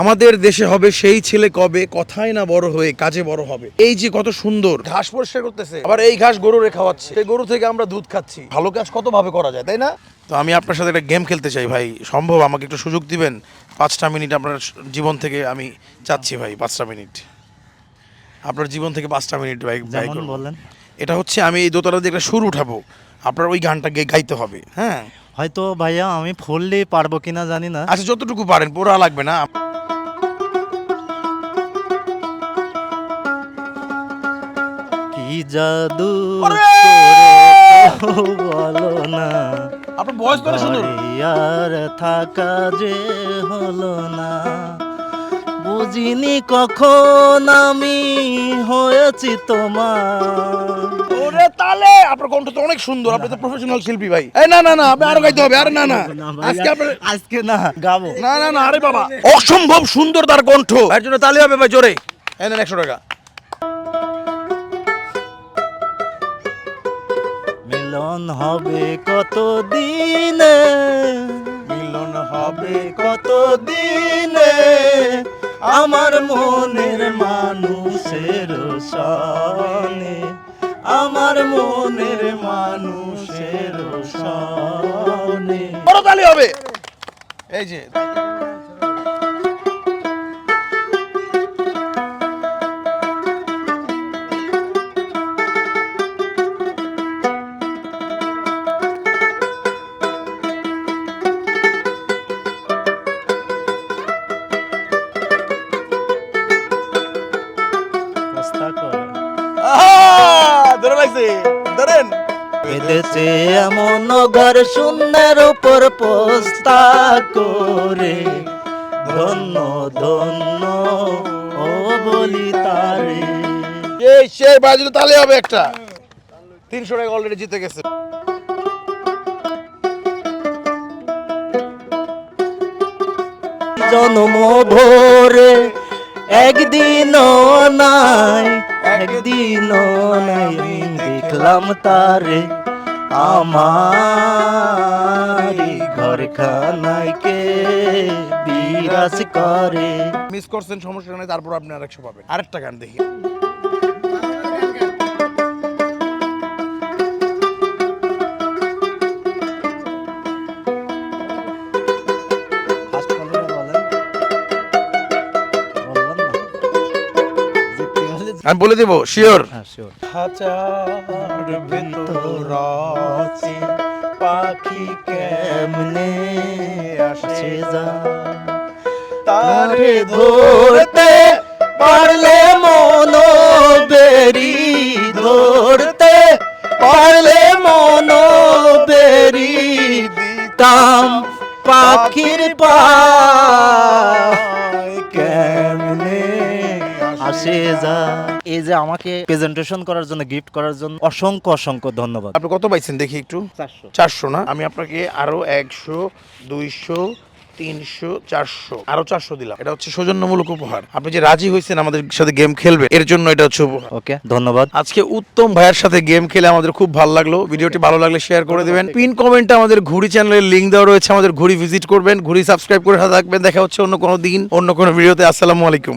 আমাদের দেশে হবে সেই ছেলে কবে কথাই না বড় হয়ে কাজে বড় হবে। এই যে কত সুন্দর। ঘাস পরিষ্কার করতেছে। আবার এই ঘাস গরুরে খাওয়াচ্ছে। সেই গরু থেকে আমরা দুধ খাচ্ছি। ভালো কাজ কত ভাবে করা যায় তাই না? তো আমি আপনার সাথে একটা গেম খেলতে চাই ভাই। সম্ভব? আমাকে একটু সুযোগ দিবেন? পাঁচটা মিনিট আপনার জীবন থেকে আমি চাচ্ছি ভাই পাঁচটা মিনিট আপনার জীবন থেকে পাঁচটা মিনিট ভাই বলেন। এটা হচ্ছে আমি এই দোতলা দিয়ে একটা সুর উঠাবো। আপনার ওই গানটা গাইতে হবে হ্যাঁ? হয়তো ভাইয়া আমি ফুললি পারব কিনা জানি না। আচ্ছা যতটুকু পারেন পুরা লাগবে না। জাদু বলো না? আপনার বয়স ঘরে আর থাকা যে হলো না। বুঝিনি কখন আমি হয়েছি তোমার। ওরে তালে! আপনার কণ্ঠ তো অনেক সুন্দর। আপনি তো প্রফেশনাল শিল্পী ভাই। এই না না না আপনি আরও গাইতে হবে। আরে না না। আজকে আপনার আজকে না গাবো। না না না আরে বাবা। অসম্ভব সুন্দর তার কণ্ঠ। এর জন্য তালি হবে ভাই জোরে। এই নেন একশো টাকা। মিলন হবে কত দিনে মিলন হবে কত দিনে আমার মনের মানুষের সনে, আমার মনের মানুষের সনে। বড় হবে। এই যে লাগছে। ধরেন বেঁধেছে এমন ঘর শূন্যের উপর পোস্তা করে। ধন্য ধন্য ও বলি তারে। এই সেই বাজলে তালি হবে একটা। তিনশো টাকা অলরেডি জিতে গেছে। জন্ম ভোরে একদিনও নাই। একদিনও নাই দেখলাম তারে। আমার ঘর খানায় কে বিরাজ করে। মিস করছেন, সমস্যা নেই, তারপর আপনি আরেকশো পাবেন। আরেকটা গান দেখি। আমি বলে দেবো শিওর হ্যাঁ হাজার পাখি কেমনে আসে যা। তারে ধরতে পারলে মন বেরি ধরতে পারলে মন বেরি দিতাম পাখির কেমনে যা। এই যে আমাকে প্রেজেন্টেশন করার জন্য গিফট করার জন্য অসংখ্য অসংখ্য ধন্যবাদ। আপনি কত পাইছেন দেখি একটু? চারশো। চারশো না? আমি আপনাকে আরও একশো দুইশো তিনশো চারশো আরও চারশো দিলাম। এটা হচ্ছে সৌজন্যমূলক উপহার। আপনি যে রাজি হয়েছেন আমাদের সাথে গেম খেলবে এর জন্য এটা হচ্ছে উপহার। ওকে ধন্যবাদ। আজকে উত্তম ভাইয়ের সাথে গেম খেলে আমাদের খুব ভালো লাগল। ভিডিওটি ভালো লাগলে শেয়ার করে দেবেন। পিন কমেন্টে আমাদের ঘুড়ি চ্যানেলের লিঙ্ক দেওয়া রয়েছে আমাদের ঘুড়ি ভিজিট করবেন। ঘুড়ি সাবস্ক্রাইব করে থাকবেন। দেখা হচ্ছে অন্য কোনো দিন অন্য কোনো ভিডিওতে আসসালামু আলাইকুম।